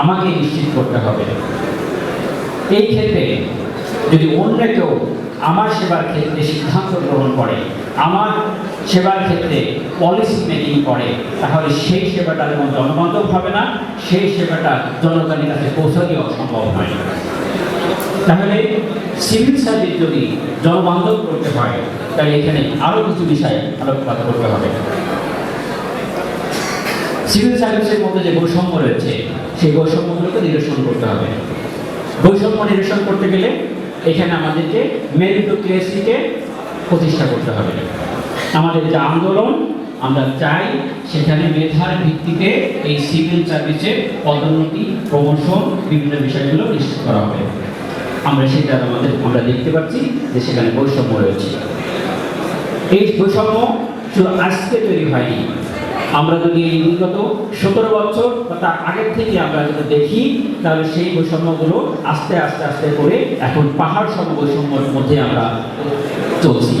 আমাকে নিশ্চিত করতে হবে। এই ক্ষেত্রে যদি অন্য কেউ আমার সেবার ক্ষেত্রে সিদ্ধান্ত গ্রহণ করে, আমার সেবার ক্ষেত্রে পলিসি মেকিং করে, তাহলে সেই সেবাটা যেমন জনবান্ধব হবে না, সেই সেবাটা জনগণের কাছে পৌঁছানো অসম্ভব হয়। তাহলে সিভিল সার্ভিস যদি জনবান্ধব করতে হয়, তাহলে এখানে আরও কিছু বিষয়ে আলোকপাত করতে হবে। সিভিল সার্ভিসের মধ্যে যে বৈষম্য রয়েছে সেই বৈষম্যগুলোকে নিরসন করতে হবে। বৈষম্য নিরসন করতে গেলে এখানে আমাদেরকে মেরিটোক্রেসিকে প্রতিষ্ঠা করতে হবে। আমাদের যে আন্দোলন, আমরা চাই সেখানে মেধার ভিত্তিতে এই সিভিল সার্ভিসে পদোন্নতি, প্রমোশন, বিভিন্ন বিষয়গুলো নিশ্চিত করা হবে। আমরা সেটা আমাদের, আমরা দেখতে পাচ্ছি যে সেখানে বৈষম্য রয়েছে। এই বৈষম্য শুধু আজকে তৈরি হয়নি আমরা যদি বিগত সতেরো বছর বা তার আগের থেকে আমরা যদি দেখি, তাহলে সেই বৈষম্যগুলো আস্তে আস্তে আস্তে করে এখন পাহাড় সম বৈষম্যের মধ্যে আমরা চলছি।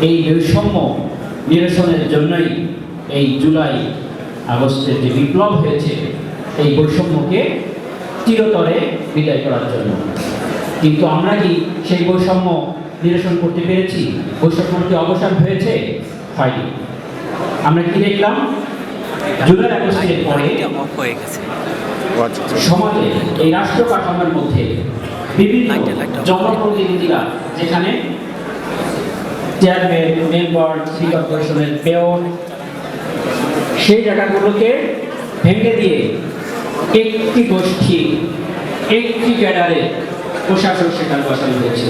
এই বৈষম্য নিরসনের জন্যই এই জুলাই আগস্টের যে বিপ্লব হয়েছে, এই বৈষম্যকে চিরতরে বিদায় করার জন্য। কিন্তু আমরা কি সেই বৈষম্য নিরসন করতে পেরেছি? বৈষম্যের কি অবসান হয়েছে? হয়নি। আমরা কি দেখলাম জুলাই আগস্টের পরে সমাজে এই রাষ্ট্র কাঠামোর মধ্যে বিভিন্ন। জনপ্রতিনিধিরা, যেখানে চেয়ারম্যান মেম্বার সিটি কর্পোরেশনের মেয়র সেই জায়গাগুলোকে ভেঙে দিয়ে একটি গোষ্ঠী, একটি ক্যাডারে প্রশাসন সেখানে বসানো হয়েছে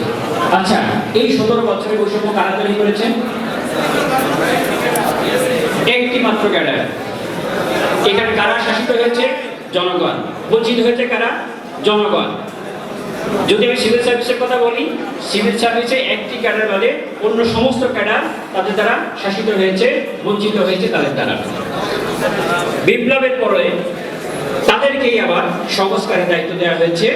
আচ্ছা এই সতেরো বছরের বৈষম্য কারা তৈরি করেছেন একটি মাত্র ক্যাডার। এখানে কারা শাসিত হয়েছে? জনগণ। বঞ্চিত হয়েছে কারা? জনগণ। যদি আমি সিভিল সার্ভিসের কথা বলি, সিভিল সার্ভিসে একটি ক্যাডার বাদে অন্য সমস্ত ক্যাডার তাদের দ্বারা শাসিত হয়েছে, বঞ্চিত হয়েছে তাদের দ্বারা। বিপ্লবের পরে তাদেরকেই আবার সংস্কারের দায়িত্ব দেওয়া হয়েছে।